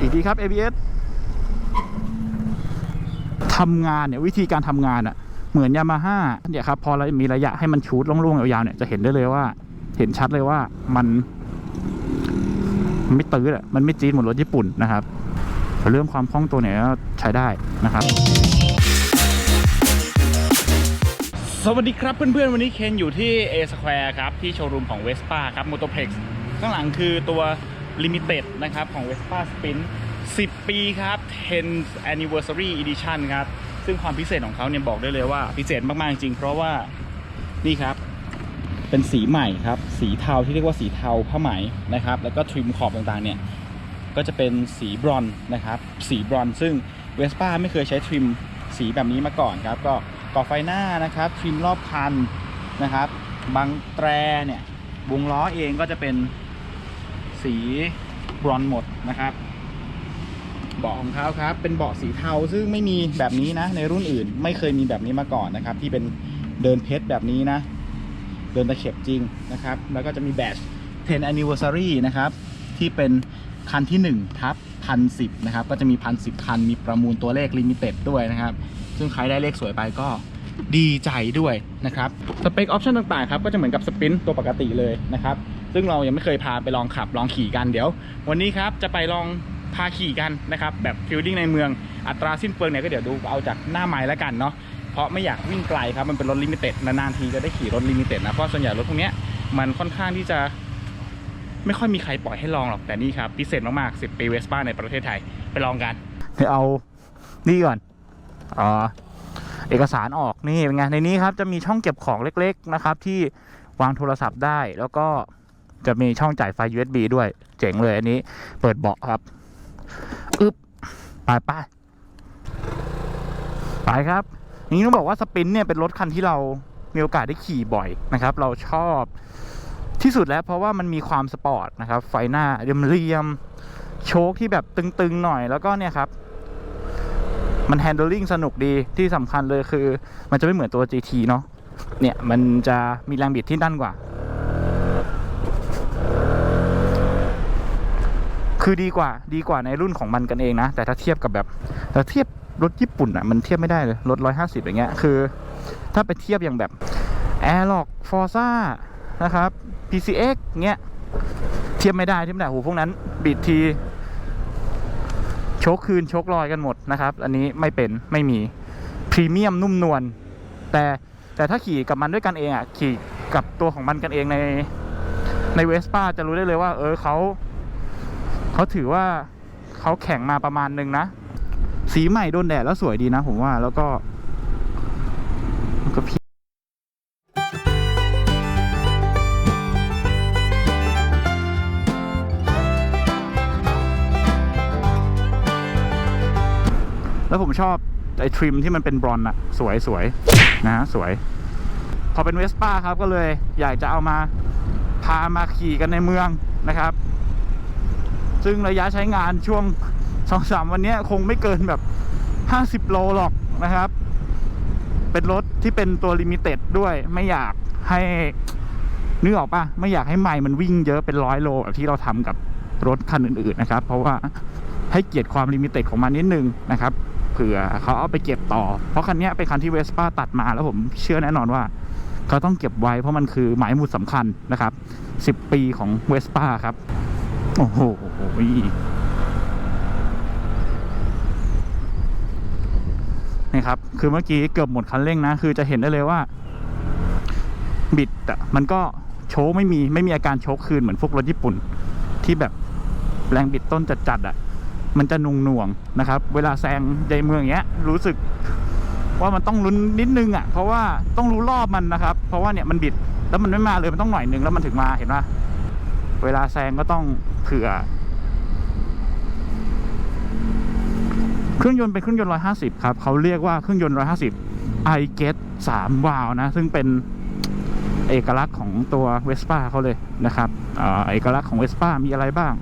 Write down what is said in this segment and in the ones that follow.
อีกทีครับ ABS ทำงานเนี่ยวิธีการทำงานอะเหมือนยามาฮ่าเนี่ยครับพอเรามีระยะให้มันชูดล่งๆยาวๆเนี่ยจะเห็นได้เลยว่า เห็นชัดเลยว่ามันมันไม่ตื้ออะมันไม่จี๊ดเหมือนรถญี่ปุ่นนะครับเรื่องความคล่องตัวเนี่ยใช้ได้นะครับ สวัสดีครับเพื่อนๆ วันนี้เคนอยู่ที่ A Square ครับ ที่โชว์รูมของ Vespa ครับ Motoplex ข้างหลังคือตัว Limited นะครับ ของ Vespa Sprint 10 ปีครับ 10th Anniversary Edition ครับ ซึ่งความพิเศษของเขาเนี่ยบอกได้เลยว่าพิเศษมาก ๆ จริง เพราะว่านี่ครับ เป็นสีใหม่ครับ สีเทาที่เรียกว่าสีเทาผ้าไหมนะครับ แล้วก็ทริมขอบต่างๆ เนี่ยก็จะเป็นสีบรอนนะครับ สีบรอนซ์ซึ่งเวสป้าไม่เคยใช้ทริมสีแบบนี้มาก่อนครับ ก็ก่อไฟหน้านะครับทริมรอบคันนะครับบางแตรเนี่ยวงล้อเองก็จะเป็น สีบรอนหมดนะครับ เบาะของเขาครับ เป็นเบาะสีเทาซึ่งไม่มีแบบนี้นะ ในรุ่นอื่นไม่เคยมีแบบนี้มาก่อนนะครับ ที่เป็นเดินเพชรแบบนี้นะ เดินตะเข็บจริงนะครับ แล้วก็จะมีแบต10 anniversary นะครับ ที่เป็นคันที่1ทับพันสินะครับ ก็จะมีพันสิคัน มีประมูลตัวเลขลิมิเต็ดด้วยนะครับ ซึ่งใครได้เลขสวยไปก็ดีใจด้วยนะครับ สเปคออปชั่นต่างๆครับ ก็จะเหมือนกับสปินตัวปกติเลยนะครับ ซึ่งเรายังไม่เคยพาไปลองขับลองขี่กันเดี๋ยว วันนี้ครับจะไปลองพาขี่กันนะครับแบบฟิลดิ้งในเมืองอัตราสิ้นเปลืองเนี่ยก็เดี๋ยวดูเอาจากหน้าไม้แล้วกันเนาะเพราะไม่อยากวิ่งไกลครับมันเป็นรถลิมิเต็ดนานๆทีจะได้ขี่รถลิมิเต็ดนะเพราะส่วนใหญ่รถพวกนี้มันค่อนข้างที่จะไม่ค่อยมีใครปล่อยให้ลองหรอกแต่นี่ครับพิเศษมากๆ 10 ปีเวสป้าในประเทศไทยไปลองกันเดี๋ยวเอานี่ก่อนอ๋อเอกสารออกนี่เป็นไงในนี้ครับจะมีช่องเก็บของเล็ก ๆนะครับ ที่วางโทรศัพท์ได้แล้วก็ จะมีช่องจ่ายไฟ USB ด้วย เจ๋งเลยอันนี้ เปิดเบาะครับ อึบไปไปไปครับ นี่ต้องบอกว่าสปินเนี่ยเป็นรถคันที่เรามีโอกาสได้ขี่บ่อยนะครับ เราชอบที่สุดแล้วเพราะว่ามันมีความสปอร์ตนะครับ ไฟหน้าเรียมๆโชคที่แบบตึงๆหน่อยแล้วก็เนี่ยครับมันแฮนด์ลิงสนุกดีที่สำคัญเลยคือ มันจะไม่เหมือนตัว GT เนาะเนี่ย มันจะมีแรงบิดที่ด้านกว่า คือดีกว่าดีกว่าในรุ่นของมันกันเองนะ แต่ถ้าเทียบกับแบบถ้าเทียบรถญี่ปุ่นอะมันเทียบไม่ได้เลยรถ150อย่างเงี้ยคือ ถ้าไปเทียบอย่างแบบ a i r l o c Forza นะครับ PCX เงี้ยเทียบไม่ได้เทียบไม่ได้โหพวกนั้นบิดทีโชคคืนโชคลอยกันหมดนะครับ อันนี้ไม่เป็นไม่มีพรีเมียมนุ่มนวลแต่แต่ถ้าขี่กับมันด้วยกันเองอะขี่กับตัวของมันกันเองในในเวสป้าจะรู้ได้เลยว่า เออเขา เขาถือว่าเขาแข่งมาประมาณนึงนะ สีใหม่โดนแดดแล้วสวยดีนะผมว่าแล้วก็ก็พีแล้วผมชอบไอ้ทริมที่มันเป็นบรอนอะสวยสวยนะฮะสวย พอเป็นเวสป้าครับก็เลยอยากจะเอามาพามาขี่กันในเมืองนะครับ ซึ่งระยะใช้งานช่วงสองสามวันนี้คงไม่เกินแบบห้าสิบโลหรอกนะครับ เป็นรถที่เป็นตัวลิมิเต็ดด้วยไม่อยากให้นึกออกปะไม่อยากให้ไมล์มันวิ่งเยอะเป็นร้อยโลแบบที่เราทำกับรถคันอื่นๆนะครับ เพราะว่าให้เกียรติความลิมิเต็ดของมันนิดนึงนะครับเผื่อเขาเอาไปเก็บต่อ เพราะคันนี้เป็นคันที่เวสป้าตัดมาแล้วผมเชื่อแน่นอนว่า เขาต้องเก็บไว้เพราะมันคือหมายหมุดสำคัญนะครับ 10 ปีของเวสป้าครับ โอ้โหนี่ครับ คือเมื่อกี้เกือบหมดคันเร่งนะ คือจะเห็นได้เลยว่า บิดอะมันก็โชว์ไม่มีไม่มีอาการโชว์คืนเหมือนพวกรถญี่ปุ่น ที่แบบแรงบิดต้นจัดๆอะมันจะนุ่งหน่วงนะครับ เวลาแซงในเมืองเงี้ย รู้สึกว่ามันต้องลุ้นนิดนึงอะ่ะ เพราะว่าต้องรู้รอบมันนะครับ เพราะว่าเนี่ยมันบิดแล้วมันไม่มาเลยมันต้องหน่อยนึงแล้วมันถึงมาเห็นปะเวลาแซงก็ต้อง เผื่อเครื่องยนต์เป็นเครื่องยนต์ 150 ครับ เขาเรียกว่าเครื่องยนต์ 150 i g e t 3 วาล์วนะ ซึ่งเป็นเอกลักษณ์ของตัว Vespa เขาเลยนะครับอเอกลักษณ์ของ Vespa มีอะไรบ้าง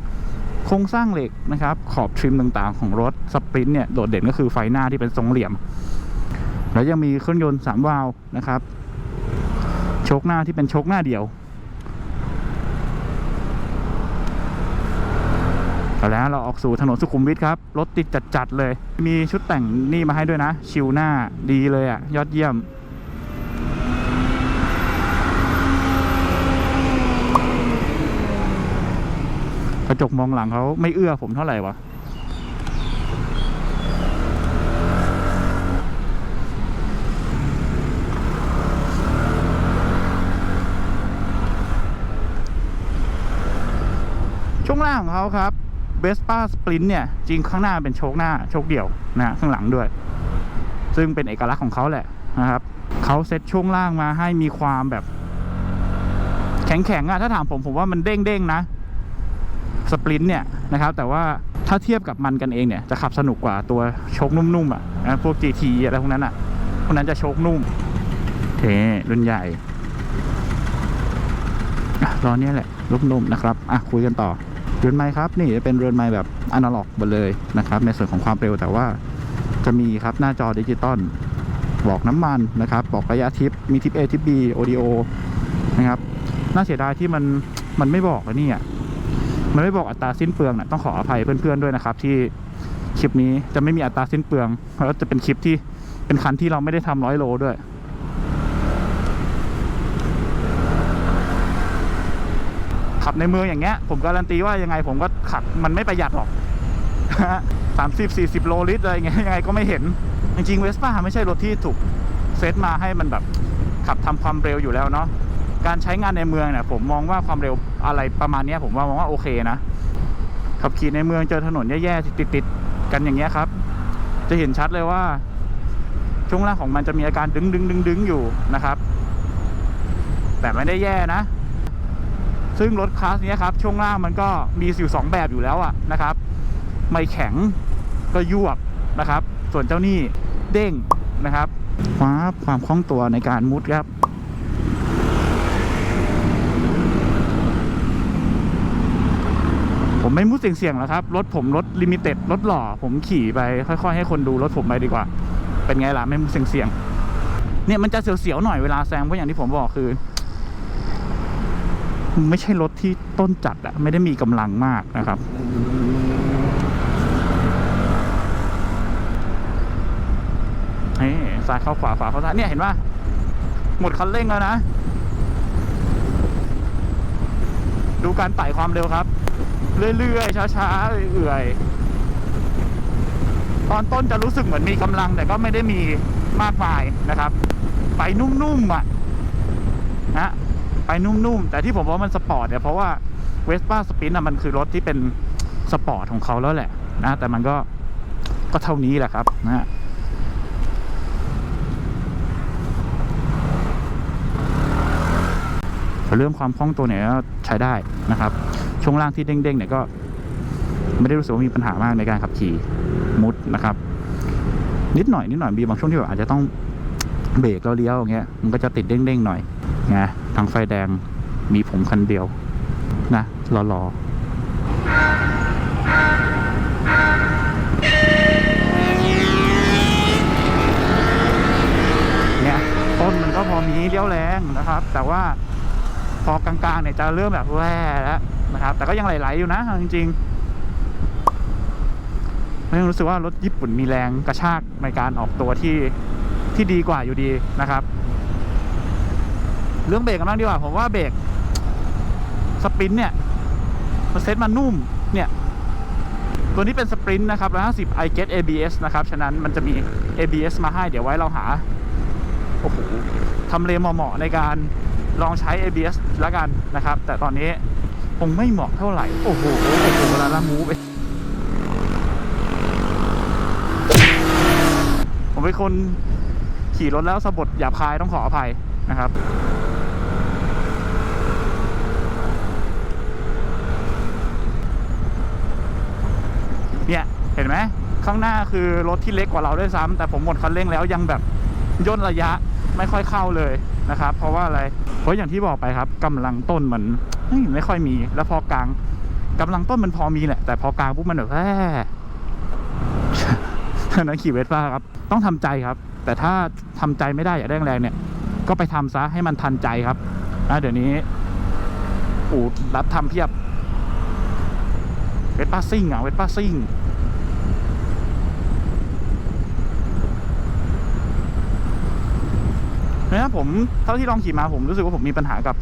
โครงสร้างเหล็กนะครับ ขอบทริมต่างๆ ของรถสปรินต์เนี่ยโดดเด่นก็คือไฟหน้าที่เป็นทรงเหลี่ยม แล้วยังมีเครื่องยนต์ 3 วาล์วนะครับ โชคหน้าที่เป็นโชคหน้าเดียว เอาแล้วเราออกสู่ถนนสุขุมวิทครับ รถติดจัดๆเลย มีชุดแต่งนี่มาให้ด้วยนะ ชิวหน้าดีเลยอะ่ะ ยอดเยี่ยม กระจกมองหลังเขาไม่เอื้อผมเท่าไหร่วะช่วงล่างของเขาครับ Vespa Sprint เนี่ย จริงข้างหน้าเป็นโชคหน้าโชคเดี่ยวนะข้างหลังด้วย ซึ่งเป็นเอกลักษณ์ของเขาแหละนะครับเขาเซ็ตช่วงล่างมาให้มีความแบบ แข็งๆอะถ้าถามผมผมว่ามันเด้งๆนะสปรินต์เนี่ยนะครับ แต่ว่าถ้าเทียบกับมันกันเองเนี่ย จะขับสนุกกว่าตัวโชคนุ่มๆอะนะพวก GT อะไรพวกนั้นอะพวกนั้นจะโชคนุ่มเทรุ่นใหญ่อะรอเนี่ยแหละนุ่มๆนะครับ อะ คุยกันต่อ เรือนไม้ครับนี่จะเป็นเรือนไม้แบบอนาล็อกหมดเลยนะครับ ในส่วนของความเร็วแต่ว่าจะมีครับหน้าจอดิจิตอลบอกน้ำมันนะครับ บอกระยะทิปมีทิป A ทิป B โอดีโอนะครับ น่าเสียดายที่มันมันไม่บอกนี่อะมันไม่บอกอัตราสิ้นเปลืองนะต้องขออภัยเพื่อนๆด้วยนะครับ ที่คลิปนี้จะไม่มีอัตราสิ้นเปลืองแล้วจะเป็นคลิปที่เป็นคันที่เราไม่ได้ทำร้อยโลด้วย ขับในเมืองอย่างเงี้ย ผมการันตีว่ายังไงผมก็ขับมันไม่ประหยัดหรอกสามสิบสี่สิบโลลิตรอะไรเงี้ยยังไงก็ไม่เห็น จริงๆเวสป้าไม่ใช่รถที่ถูกเซตมาให้มันแบบขับทำความเร็วอยู่แล้วเนาะการใช้งานในเมืองเนี่ยผมมองว่าความเร็วอะไรประมาณนี้ผมว่ามองว่าโอเคนะขับขี่ในเมืองเจอถนนแย่ๆติดๆกันอย่างเงี้ยครับ จะเห็นชัดเลยว่า ช่วงล่างของมันจะมีอาการดึงดึงดึงดึงอยู่นะครับ แต่ไม่ได้แย่นะ ซึ่งรถคลาสเนี้ยครับช่วงล่างมันก็มีอยู่สองแบบอยู่แล้วอะนะครับ ไม่แข็งก็ยวบนะครับ ส่วนเจ้านี่เด้งนะครับควาความคล่องตัวในการมุดครับผมไม่มุดเสี่ยงๆหรอกครับ รถผมรถลิมิเต็ดรถหล่อ ผมขี่ไปค่อยๆ ให้คนดูรถผมไปดีกว่า เป็นไงล่ะไม่มุดเสี่ยงๆเนี่ยมันจะเสียวๆหน่อยเวลาแซงเพราะอย่างที่ผมบอกคือ ไม่ใช่รถที่ต้นจัดอะไม่ได้มีกำลังมากนะครับเฮ้ซ้ายเข้าขวาขวาเข้าซ้ายเนี่ยเห็นป่ะหมดคันเร่งแล้วนะ ดูการไต่ความเร็วครับ เรื่อยๆช้าๆเอื่อยๆตอนต้นจะรู้สึกเหมือนมีกำลังแต่ก็ไม่ได้มีมากมายนะครับ ไปนุ่มๆอะนะ ไปนุ่มๆ แต่ที่ผมว่ามันสปอร์ตเนี่ยเพราะว่าเวสป้าสปินอะมันคือรถที่เป็นสปอร์ตของเขาแล้วแหละนะแต่มันก็ก็เท่านี้แหละครับนะเรื่องความคล่องตัวเนี่ยก็ใช้ได้นะครับ ช่วงล่างที่เด้งๆเนี่ยก็ ไม่ได้รู้สึกว่ามีปัญหามากในการขับขี่มุดนะครับ นิดหน่อยนิดหน่อยมีบางช่วงที่แบบอาจจะต้องเบรกแล้วเลี้ยวอย่างเงี้ยมันก็จะติดเด้งๆหน่อย ไงทางไฟแดงมีผมคันเดียว นะรอๆเนี่ยต้นมันก็พอมีเลี้ยวแรงนะครับ แต่ว่าพอกลางๆเนี่ยจะเริ่มแบบแว่แล้วนะครับ แต่ก็ยังไหลๆอยู่นะจริงๆไม่รู้สึกว่ารถญี่ปุ่นมีแรงกระชากในการออกตัวที่ที่ดีกว่าอยู่ดีนะครับ เรื่องเบรกกันบ้างดีกว่าผมว่าเบรกสปรินต์เนี่ยมันเซ็ตมันนุ่มเนี่ยตัวนี้เป็นสปรินต์นะครับ150 i get ABS นะครับ ฉะนั้นมันจะมี ABS มาให้เดี๋ยวไว้เราหาโอ้โหทำเลเหมาะในการลองใช้ ABS แล้วกันนะครับ แต่ตอนนี้คงไม่เหมาะเท่าไหร่ โอ้โหโอ้โหเวลาละมูไปผมเป็นคนขี่รถแล้วสะบัดหยาบคายต้องขออภัยนะครับ เห็นไหมข้างหน้าคือรถที่เล็กกว่าเราด้วยซ้ำแต่ผมหมดคันเร่งแล้วยังแบบย่นระยะไม่ค่อยเข้าเลยนะครับ เพราะว่าอะไรเพราะอย่างที่บอกไปครับกำลังต้นมันไม่ค่อยมี แล้วพอกลางกำลังต้นมันพอมีแหละแต่พอกลางปุ๊บมันแบบแย่นั้นขี่เวสป้าครับ ต้องทำใจครับ แต่ถ้าทำใจไม่ได้อยากได้แรงๆเนี่ย ก็ไปทำซะให้มันทันใจครับนะเดี๋ยวนี้อูรับทำเพียบเวสป้าซิ่งอะเวสป้าซิ่ง นี่ยผมเท่าที่ลองขี่มาผมรู้สึกว่าผมมีปัญหากับ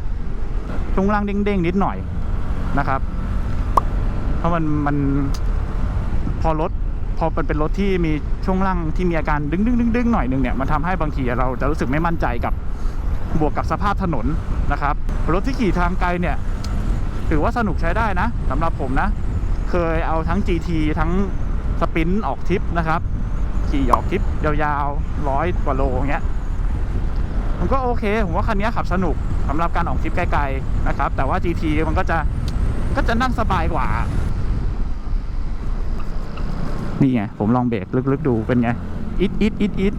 ช่วงล่างเด้งๆนิดหน่อยนะครับ เพราะมันมันพอรถพอมันเป็นรถที่มีช่วงล่างที่มีอาการดึงดึงดึงดึงหน่อยหนึงเนี่ยมันทำให้บางทีเราจะรู้สึกไม่มั่นใจกับบวกกับสภาพถนนนะครับ รถที่ขี่ทางไกลเนี่ย ถือว่าสนุกใช้ได้นะสำหรับผมนะ เคยเอาทั้ง GT ทั้งสปรินต์ออกทริปนะครับ ขี่ออกทริปยาวๆร้อยกว่าโลอย่างเงี้ย มันก็โอเค ผมว่าคันนี้ขับสนุกสำหรับการออกทริปไกลๆนะครับ แต่ว่า GT มันก็จะก็จะนั่งสบายกว่า นี่ไง ผมลองเบรกลึกๆดูเป็นไง อิดอิดอิดอิด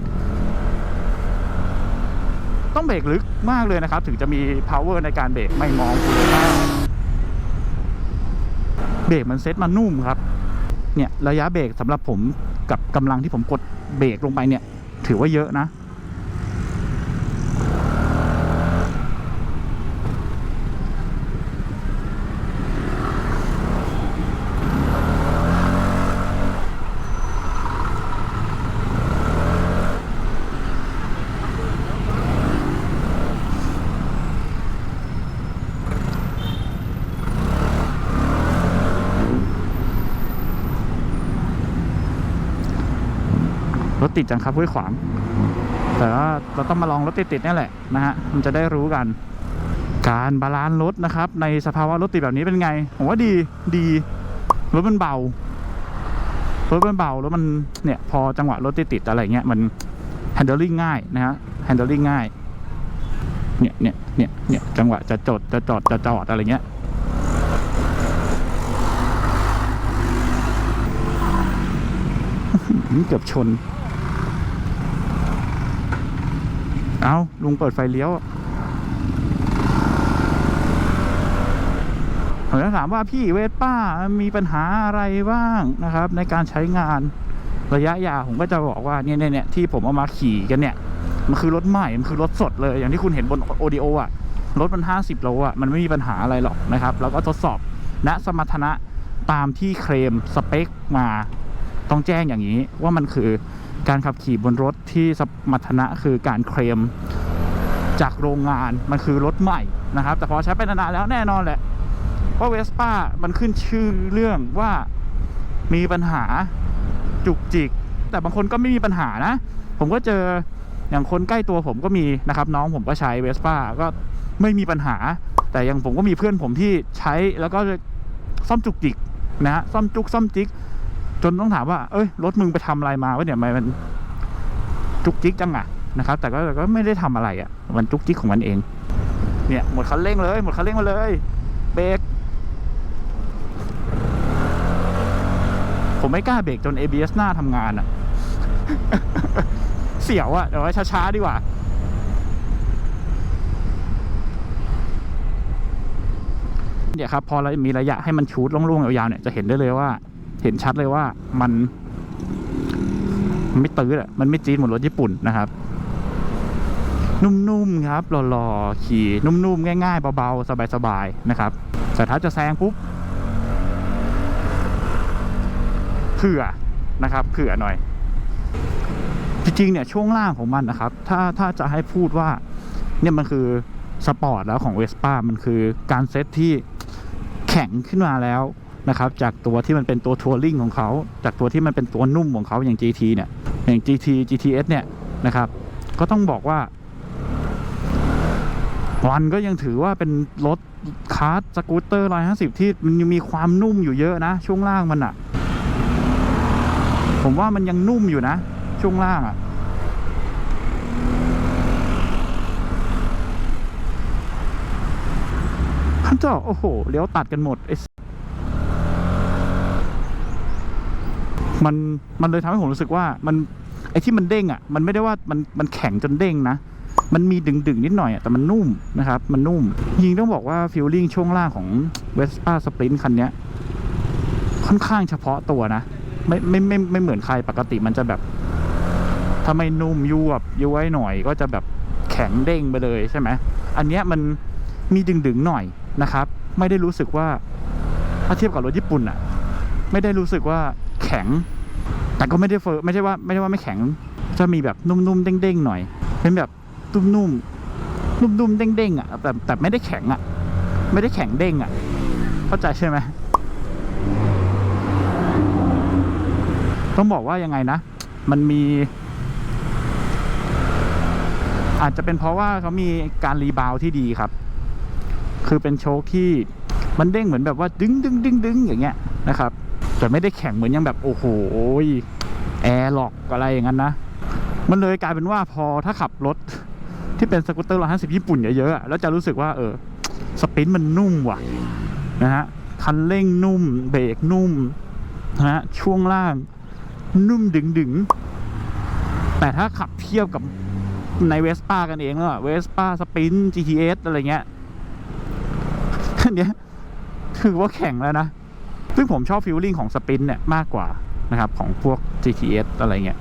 ต้องเบรกลึกมากเลยนะครับ ถึงจะมี power ในการเบรกไม่มองคุณค่าเบรกมันเซ็ตมานุ่มครับ เนี่ย ระยะเบรกสำหรับผมกับกำลังที่ผมกดเบรกลงไปเนี่ย ถือว่าเยอะนะ ติดจังครับห้วยขวาง แต่ว่าเราต้องมาลองรถติดๆนี่แหละนะฮะมันจะได้รู้กัน การบาลานซ์รถนะครับ ในสภาวะรถติดแบบนี้เป็นไงผมว่าดีดีรถมันเบารถมันเบาแล้วมันเนี่ยพอจังหวะรถติดๆอะไรเงี้ยมัน handling ง่ายนะฮะ handling ง่ายเนี่ยเนี่ยเนี่ยเนี่ยจังหวะจะจดจะจอดจะจอดอะไรเงี้ยเกือบชน เอาลุงเปิดไฟเลี้ยวผมจะถามว่าพี่เวสป้ามีปัญหาอะไรบ้างนะครับ ในการใช้งานระยะยาวผมก็จะบอกว่าเนี่ยเนี่ยเนี่ยที่ผมเอามาขี่กันเนี่ย มันคือรถใหม่ มันคือรถสดเลย อย่างที่คุณเห็นบนโอดีโออะรถมัน 50 โลอะมันไม่มีปัญหาอะไรหรอกนะครับ แล้วก็ทดสอบณสมรรถนะตามที่เคลมสเปคมาต้องแจ้งอย่างนี้ว่ามันคือ การขับขี่บนรถที่สมรรถนะคือการเคลมจากโรงงานมันคือรถใหม่นะครับ แต่พอใช้ไปนานๆแล้วแน่นอนแหละว่าเวสป้ามันขึ้นชื่อเรื่องว่ามีปัญหาจุกจิก แต่บางคนก็ไม่มีปัญหานะ ผมก็เจออย่างคนใกล้ตัวผมก็มีนะครับ น้องผมก็ใช้เวสป้าก็ไม่มีปัญหา แต่อย่างผมก็มีเพื่อนผมที่ใช้แล้วก็ซ่อมจุกจิกนะฮะซ่อมจุกซ่อมจิก จนต้องถามว่า เอ้ยรถมึงไปทำอะไรมาวะเนี่ยมันจุกจิกจังอะนะครับ แต่ก็แต่ก็ไม่ได้ทำอะไรอะมันจุกจิกของมันเอง เนี่ยหมดคันเร่งเลย หมดคันเร่งมาเลยเบรกผมไม่กล้าเบรกจน ABS หน้าทำงานอะเสียวอะเดี๋ยวไว้ช้าๆดีกว่าเนี่ยครับพอเรามีระยะให้มันชูดล่วงๆยาวๆเนี่ยจะเห็นได้เลยว่า เห็นชัดเลยว่ามันไม่ตื้ออะมันไม่จี๊ดเหมือนรถญี่ปุ่นนะครับ นุ่มๆครับหล่อๆขี่นุ่มๆง่าย ๆ เบาๆสบายๆนะครับ แต่ถ้าจะแซงปุ๊บเผื่อนะครับเผื่อหน่อย จริงๆเนี่ยช่วงล่างของมันนะครับ ถ้าถ้าจะให้พูดว่าเนี่ยมันคือสปอร์ตแล้วของเวสป้ามันคือการเซตที่แข็งขึ้นมาแล้ว นะครับจากตัวที่มันเป็นตัวทัวริงของเขา จากตัวที่มันเป็นตัวนุ่มของเขาอย่าง GT เนี่ยอย่าง GT GTS เนี่ยนะครับก็ต้องบอกว่าวันก็ยังถือว่าเป็นรถคาร์ดสกูตเตอร์150ที่มันยังมีความนุ่มอยู่เยอะนะ ช่วงล่างมันอะผมว่ามันยังนุ่มอยู่นะ ช่วงล่างอะท่านเจ้าโอ้โห เลี้ยวตัดกันหมดไอ้ มันมันเลยทำให้ผมรู้สึกว่ามันไอ้ที่มันเด้งอะ มันไม่ได้ว่ามันมันแข็งจนเด้งนะ มันมีดึงดึงนิดหน่อยอะแต่มันนุ่มนะครับ มันนุ่ม ยิงต้องบอกว่าฟิลลิ่งช่วงล่างของ Vespa Sprint คันนี้ค่อนข้างเฉพาะตัวนะ ไม่ไม่ไม่ไม่เหมือนใครปกติมันจะแบบถ้าไม่นุ่มยวบย้วยหน่อย ก็จะแบบแข็งเด้งไปเลยใช่ไหมอันเนี้ยมันมีดึงดึงหน่อยนะครับ ไม่ได้รู้สึกว่าถ้าเทียบกับรถญี่ปุ่นอะ ไม่ได้รู้สึกว่า แข็ง แต่ก็ไม่ได้เฟอร์ไม่ใช่ว่าไม่ใช่ว่าไม่แข็ง จะมีแบบนุ่มๆเด้งๆหน่อย เป็นแบบนุ่มๆนุ่มๆเด้งๆอะแต่แต่ไม่ได้แข็งอะ ไม่ได้แข็งเด้งอะ เข้าใจใช่ไหมต้องบอกว่ายังไงนะ มันมี อาจจะเป็นเพราะว่าเขามีการรีบาวที่ดีครับ คือเป็นโชคที่มันเด้งเหมือนแบบว่าดึงดึงดึงดึงอย่างเงี้ยนะครับ แต่ไม่ได้แข็งเหมือนยังแบบโอ้โหแอร์หลอกอะไรอย่างนั้นนะ มันเลยกลายเป็นว่าพอถ้าขับรถที่เป็นสกูตเตอร์ร้อยห้าสิบญี่ปุ่นเยอะๆแล้วจะรู้สึกว่าเออสปินมันนุ่มว่ะนะฮะคันเร่งนุ่ม เบรกนุ่มนะฮะช่วงล่าง นุ่มดึงดึงๆแต่ถ้าขับเทียบกับในเวสป้ากันเองแล้วเวสป้าสปิน GTS อะไรเงี้ยอันเนี้ยถือว่าแข็งแล้วนะ ซึ่งผมชอบฟิลลิ่งของสปินเนี่ยมากกว่านะครับ ของพวก GTS อะไรเงี้ย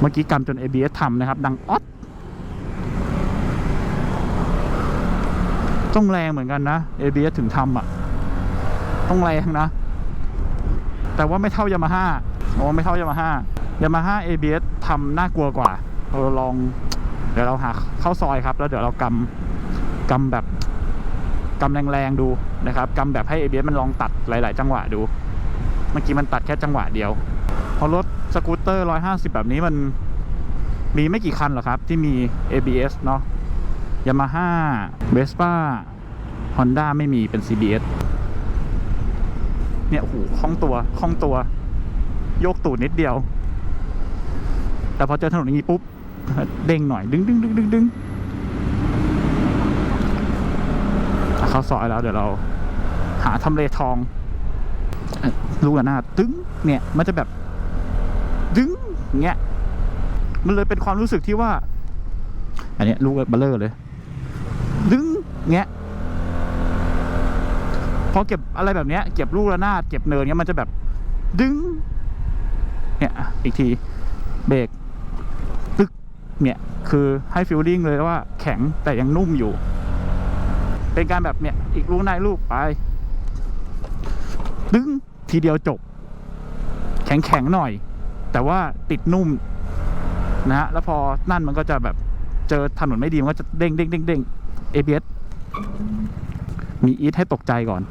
เมื่อกี้กำจน ABS ทำนะครับ ดังอ๊อดต้องแรงเหมือนกันนะ ABS ถึงทำอะ ต้องแรงนะ แต่ว่าไม่เท่ายามาฮ่าโอ้ไม่เท่ายามาฮ่า ยามาฮ่า ABS ทำน่ากลัวกว่า เราลอง เดี๋ยวเราหาเข้าซอยครับ แล้วเดี๋ยวเรากำกำแบบกำแรงๆดูนะครับกำแบบให้ ABS มันลองตัดหลาย ๆ จังหวะดู เมื่อกี้มันตัดแค่จังหวะเดียวพราะรถสกูตเตอร์ 150 แบบนี้มันมีไม่กี่คันหรอกครับ ที่มี ABS เนาะยามาฮ่าเวสป้าฮอนด้าไม่มีเป็น CBS เนี่ยโอ้โหคล่องตัวคล่องตัว โยกตูดนิดเดียว แต่พอเจอถนนอย่างนี้ปุ๊บเด้งหน่อยดึงดึงดึงดึงดึงเข้าซอยแล้วเดี๋ยวเรา หาทำเลทองลูกระนาดตึ้งเนี่ยมันจะแบบดึงอย่างเงี้ยมันเลยเป็นความรู้สึกที่ว่า อันนี้ลูกเบลเลอร์เลย ดึงเงี้ยพอเก็บอะไรแบบเนี้ยเก็บลูกระนาดเก็บเนินเงี้ยมันจะแบบ ดึง เนี่ย อีกที เบรก เนี่ย คือให้ฟิลลิ่งเลยว่าแข็งแต่ยังนุ่มอยู่ เป็นการแบบเนี่ย อีกลูกนายลูกไป ดึงทีเดียวจบ แข็งแข็งๆหน่อย แต่ว่าติดนุ่มนะฮะ แล้วพอนั่นมันก็จะแบบเจอถนนไม่ดี มันก็จะเด้งเด้งเด้งเด้ง ABS มีอีทให้ตกใจก่อน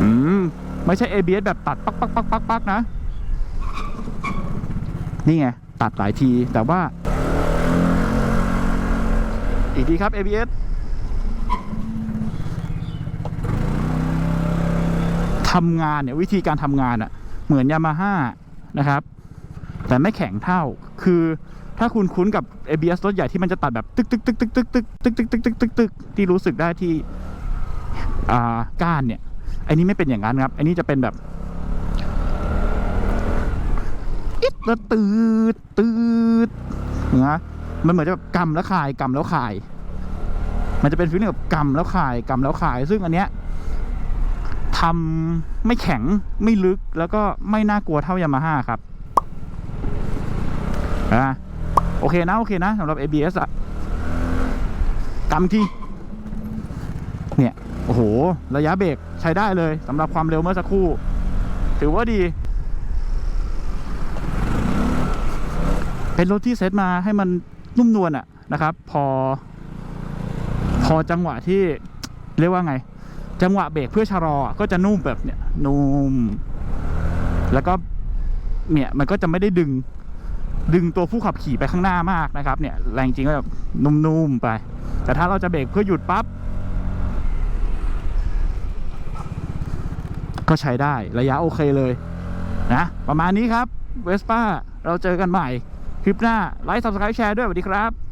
อืม ไม่ใช่ ABS แบบตัดปักปักปักปักปักนะ นี่ไง ตัดหลายทีแต่ว่า อีกทีครับ ABS ทำงานเนี่ยวิธีการทำงานอะเหมือนยามาฮ่านะครับ แต่ไม่แข็งเท่าคือถ้าคุณคุ้นกับ ABS รถใหญ่ที่มันจะตัดแบบตึกตึกตึกตึกตึกตึกตึกตึกตึกตึกตึกตึกที่รู้สึกได้ที่อ่าก้านเนี่ย อันนี้ไม่เป็นอย่างนั้นครับ อันนี้จะเป็นแบบอิดแล้วตืดตืดนะมันเหมือนจะแบบกำแล้วคายกำแล้วคาย มันจะเป็นฟีลลิ่งแบบกำแล้วคายกำแล้วคาย ซึ่งอันเนี้ยทำไม่แข็งไม่ลึกแล้วก็ไม่น่ากลัวเท่ายามาฮ่าครับอ่าโอเคนะ โอเคนะสำหรับ ABS อะกำที่เนี่ย อ้โห ระยะเบรกใช้ได้เลยสำหรับความเร็วเมื่อสักครู่ ถือว่าดี เป็นรถที่เซตมาให้มันนุ่มนวลอะนะครับ พอ พอจังหวะที่เรียกว่าไง จังหวะเบรกเพื่อชะลอก็จะนุ่มแบบเนี่ยนุ่มแล้วก็เนี่ยมันก็จะไม่ได้ดึง ดึงตัวผู้ขับขี่ไปข้างหน้า มากนะครับ เนี่ยแรงจริงก็แบบนุ่มๆไป แต่ถ้าเราจะเบรกเพื่อหยุดปั๊บ ก็ใช้ได้ระยะโอเคเลยนะประมาณนี้ครับเวสป้าเราเจอกันใหม่ คลิปหน้า ไลค์ Subscribe แชร์ด้วยสวัสดีครับ